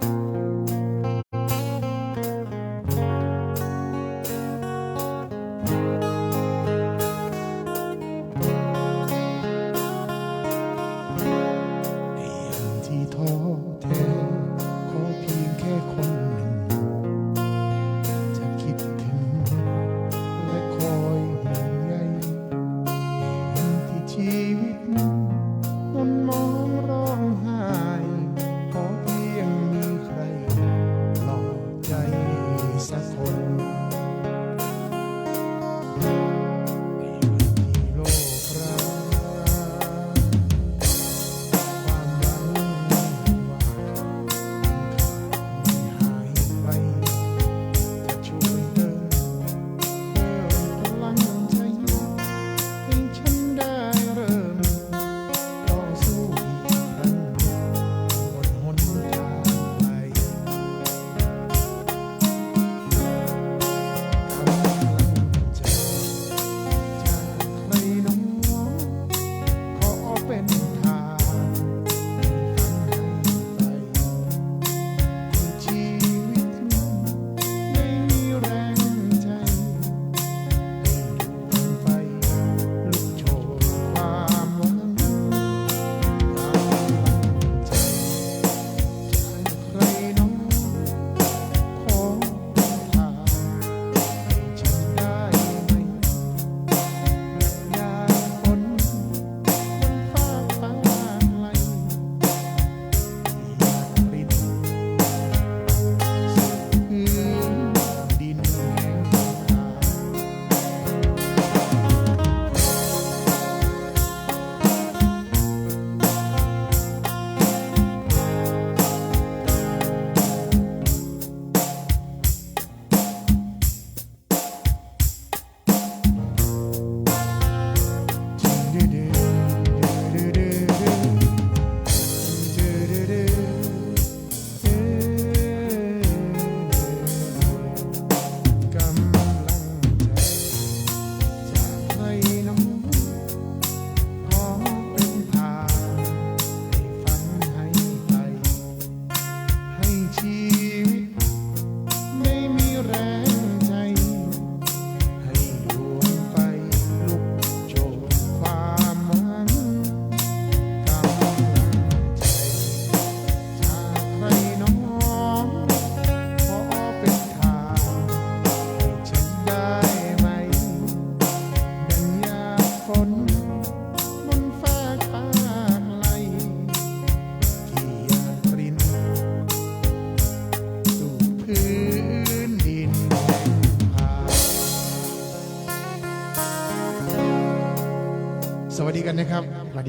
ไ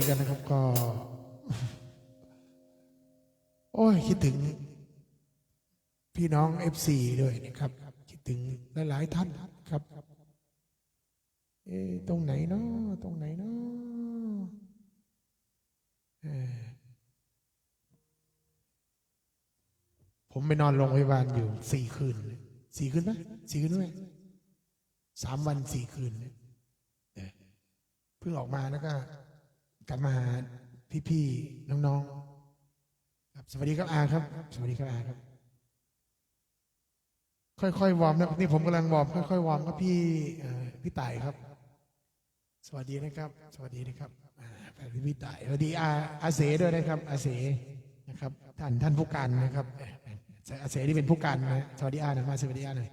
นะครับสวัสดีกันนะครับก็ โอ้ยคิดถึง พี่น้อง FC ด้วยนะครับ คิดถึงหลายๆท่านครับเอ๊ตรงไหนเนาะตรงไหนเนาะเออผมไปนอนโรงพยาบาลอยู่สี่คืนสี่คืนไหมสี่คืนไหมสามวันสี่คืนเลยเออเพิ่งออกมาแล้วก็ กลับมาหาพี่ๆน้องๆครับสวัสดีครับอาครับ สวัสดีครับอาครับ ค่อยๆวอร์มนะนี่ผมกำลังวอร์มค่อยๆวอร์มครับพี่พี่ต่ายครับ สวัสดีนะครับ สวัสดีนะครับอ่าแฟนพี่ต่ายสวัสดีอาอาเสด้วยนะครับ อาเสนะครับ ท่านท่านผู้การนะครับอาเสนี่เป็นผู้การนะสวัสดีอาหน่อยมาสวัสดีอาหน่อย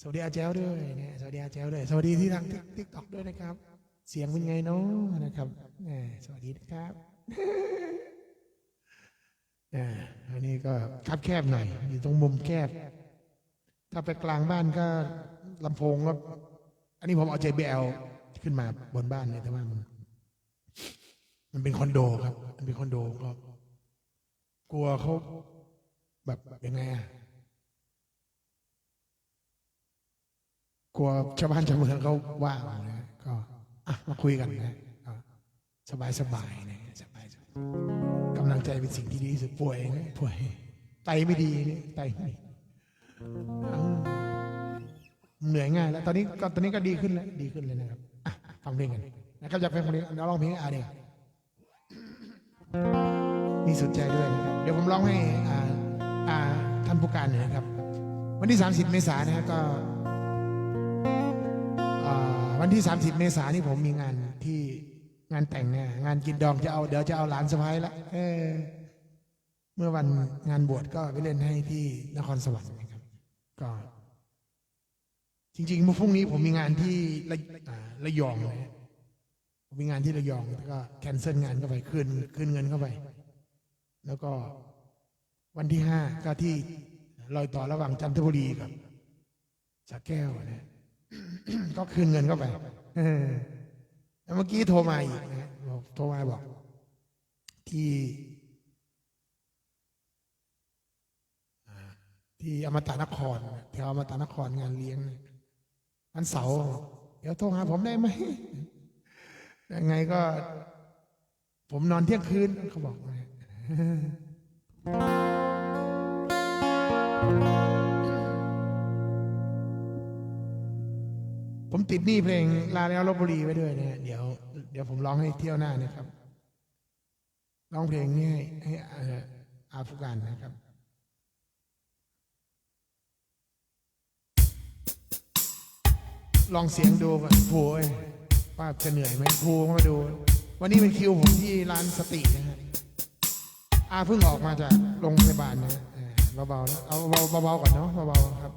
สวัสดีอาแจ้วด้วยนะสวัสดีอาแจ้วด้วย สวัสดีที่ทางทิกตอกด้วยนะครับ เสียงเป็นไงเนาะนะครับแหมสวัสดีนะครับอ่าอันนี้ก็คับแคบหน่อย อยู่ตรงมุมแคบ ถ้าไปกลางบ้านก็ลำโพงก็ อันนี้ผมเอา JBL ขึ้นมาบนบ้านเนี่ยแต่ว่ามันมันเป็นคอนโดครับ มันเป็นคอนโดก็กลัวเขาแบบยังไงอะกลัวชาวบ้านชาวเมืองเขาว่าเอานะก็ มาคุยกันนะก็สบายสบายๆนะสบายๆกำลังใจเป็นสิ่งที่ดีที่สุดป่วยนะป่วยไตไม่ดีเนี่ยไตไม่ดีอืมเหนื่อยง่าย แล้ว ตอนนี้ก็ตอนนี้ก็ดีขึ้นแล้วดีขึ้นเลยนะครับอะฟังเพลงกันนะครับอยากฟังเพลงเราลองเพลงให้อาเดียมีสุดใจด้วยนะครับ เดี๋ยวผมร้องให้อ่าอ่าท่านผู้การหน่อยนะครับ วันที่ 30 เมษายนนะครับก็อ่า วันที่ 30 เมษายนนี่ผมมีงานที่งานแต่งเนี่ยงานกินดองจะเอาเดี๋ยวจะเอาหลานสะพ้ายละเออ เมื่อวันงานบวชก็ไปเล่นให้ที่นครสวรรค์นะครับ ก็ จริงๆเมื่อพรุ่งนี้ผมมีงานที่ระระยองนะฮะผมมีงานที่ระยองแล้วก็แคนเซิลงานเข้าไปคืนคืนเงินเข้าไป แล้วก็วันที่ห้าก็ที่รอยต่อระหว่างจันทบุรีกับสระแก้วนะ ก็คืนเงินเข้าไปเออแล้วเมื่อกี้โทรมาอีกนะบอกโทรมาบอก ที่ที่อมตะนครแถวอมตะนครงานเลี้ยงเนี่ยวันเสาร์เดี๋ยวโทรหาผมได้ไหมยังไงก็ ผมนอนเที่ยงคืนเขาบอกนะ ผมติดหนี้เพลงลาแล้วลบบุรีไว้ด้วยนะเดี๋ยว เดี๋ยวผมร้องให้เที่ยวหน้านะครับร้องเพลงนี้ให้ให้อาฟุกันนะครับลองเสียงดูก่อนผูเอ้ยว่าจะเหนื่อยไหมผูมาดู วันนี้เป็นคิวผมที่ร้านสตินะฮะอาเพิ่งออกมาจากโรงพยาบาลนะเบาๆนะเอาเบาๆเบาๆก่อนเนาะเบาๆครับ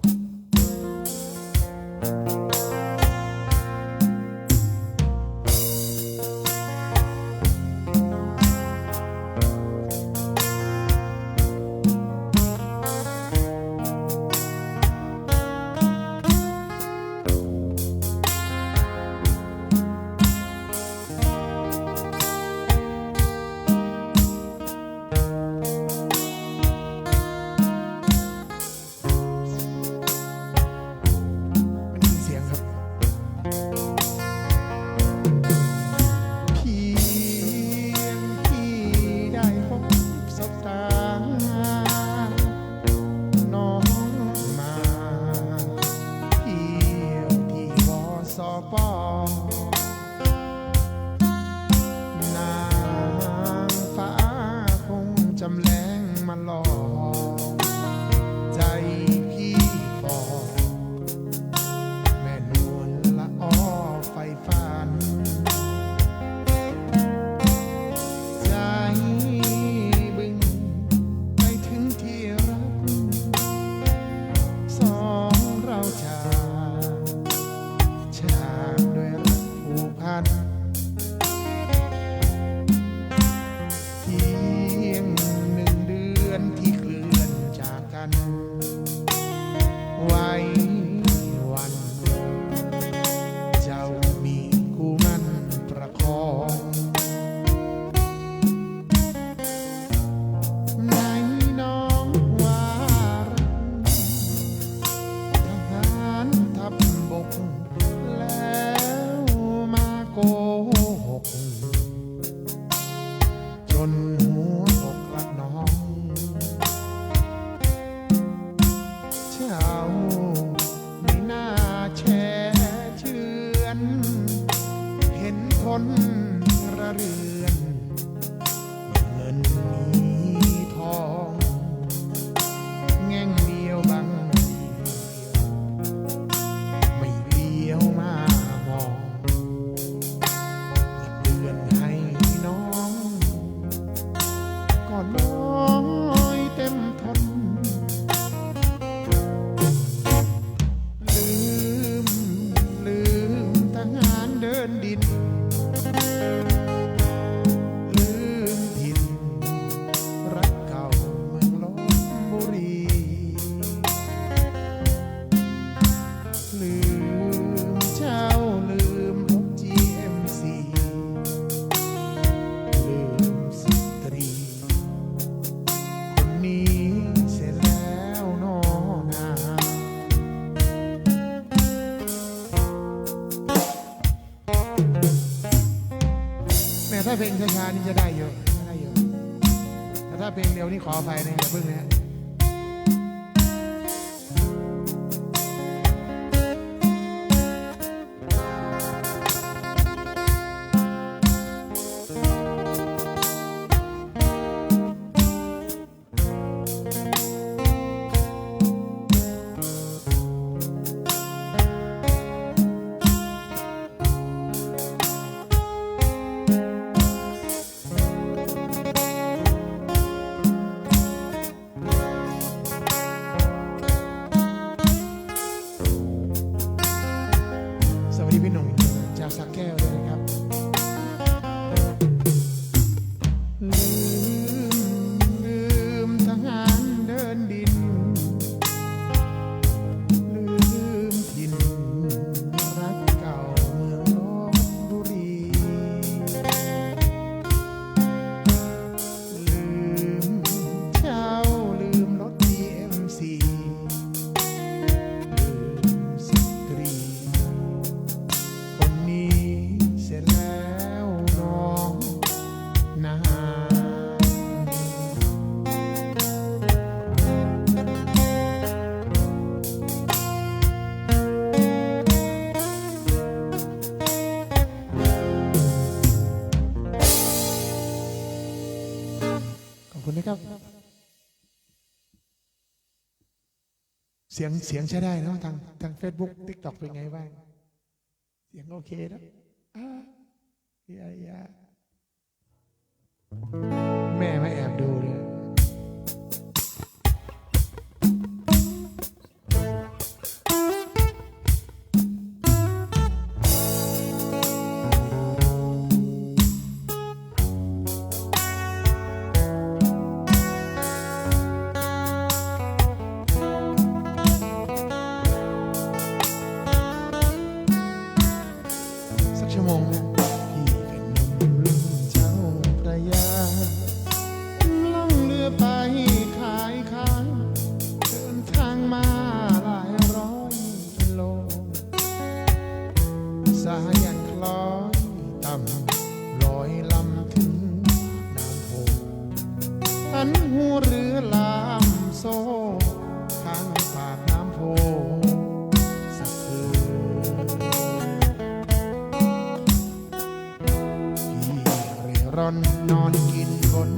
แม่ถ้าเพลงช้าๆนี่จะได้เยอะได้เยอะแต่ถ้าเพลงเร็วนี่ขออภัยนะอย่าเพิ่งนะ เสียงเสียงใช้ได้เนาะทางทางเฟซบุ๊กทิกต็อกเป็นไงบ้าง เสียงโอเคแล้วอ่าเฮียา นหูหรือลามโซ่ข้างปากน้ำโพสะกคืนพี่เร่ร่อนนอนกินบน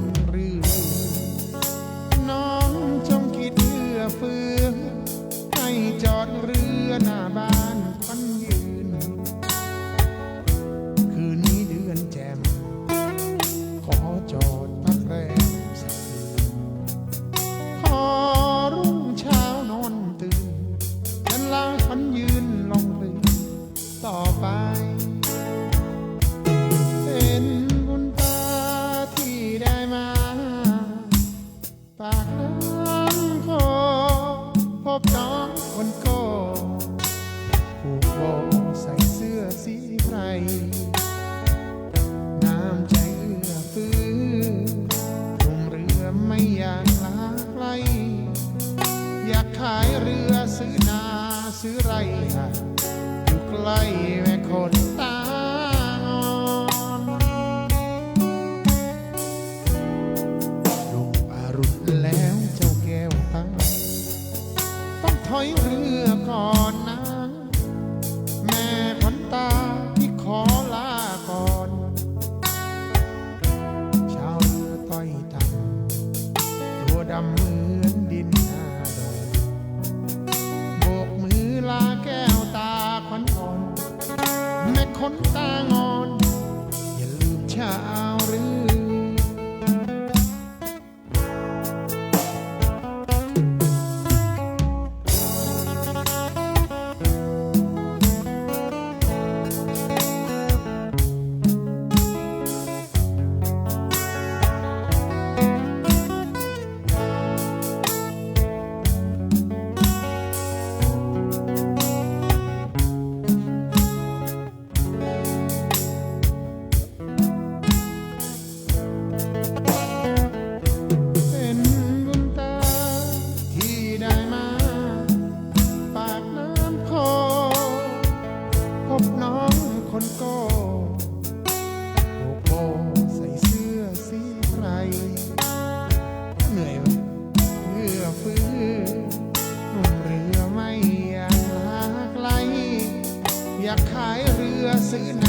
singing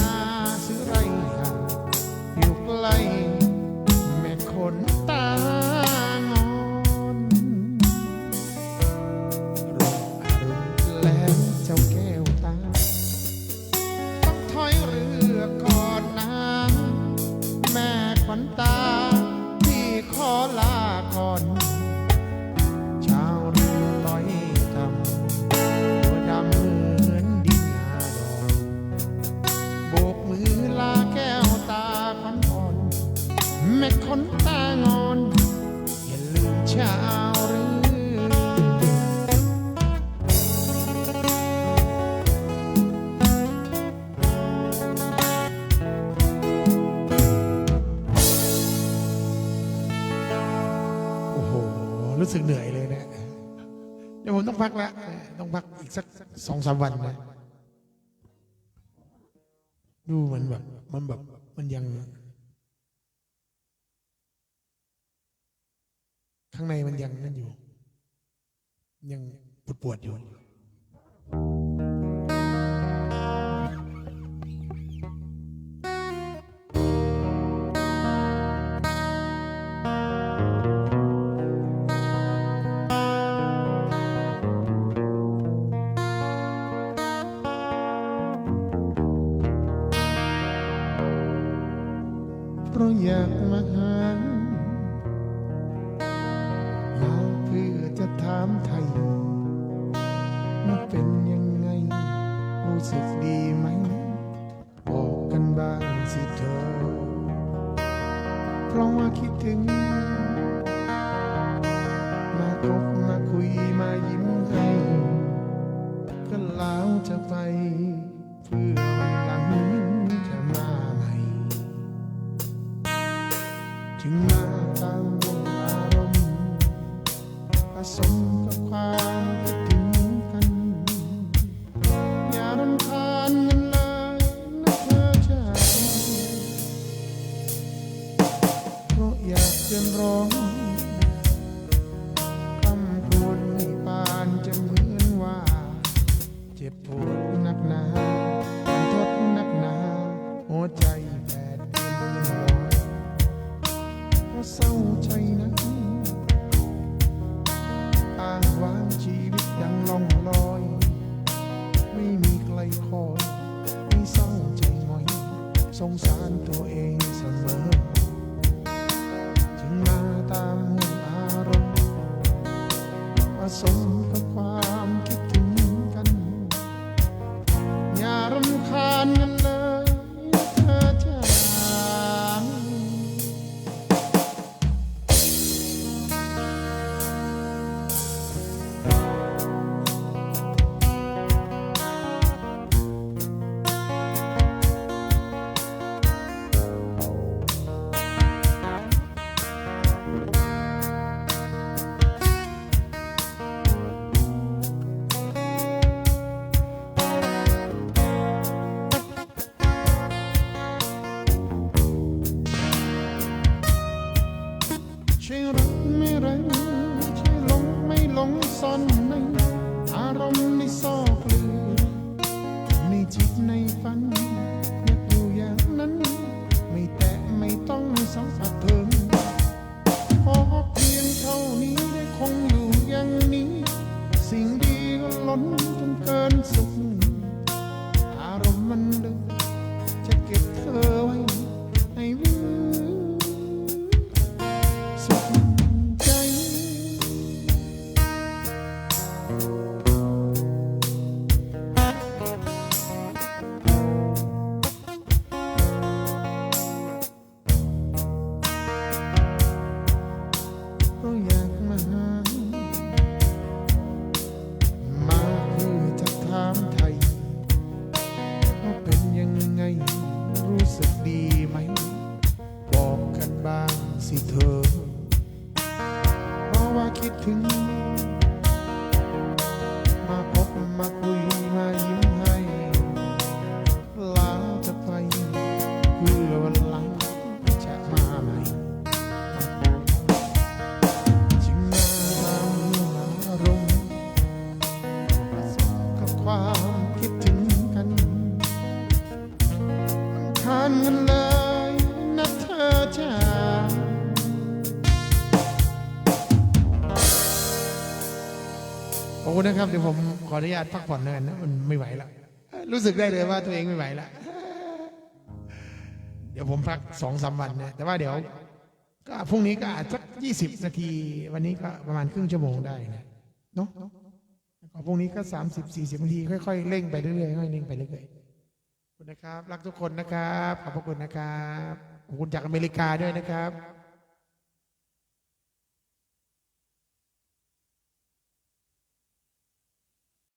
นตางอน อย่าลืมชาวเรือโอ้โห รู้สึกเหนื่อยเลยเนี่ยเดี๋ยวผมต้องพักละต้องพักอีกสักสองสามวันนะดูมันแบบ มันแบบ มันยัง ข้างในมันยังนั่นอยู่ ยังปวดปวดอยู่ิดถึง มาพบมาคุยมายิ้มให้ก็แล้วจะไป คุณนะครับเดี๋ยวผมขออนุญาตพักผ่อนแล้วกันนะมันไม่ไหวแล้วรู้สึกได้เลยว่าตัวเองไม่ไหวแล้วเดี๋ยวผมพักสองสาวันนะแต่ว่าเดี๋ยว ก็พรุ่งนี้ก็อาจสักยี่สิบนาที วันนี้ก็ประมาณครึ่งชั่วโมงได้นะเนาะพรุ่งนี้ก็สามสิบสี่สิบนาที ค่อยๆเร่งไปเรื่อยๆค่อยเร่งไปเรื่อยๆคุณนะครับ รักทุกคนนะครับ ขอบพระคุณนะครับขอบคุณจากอเมริกาด้วยนะครับ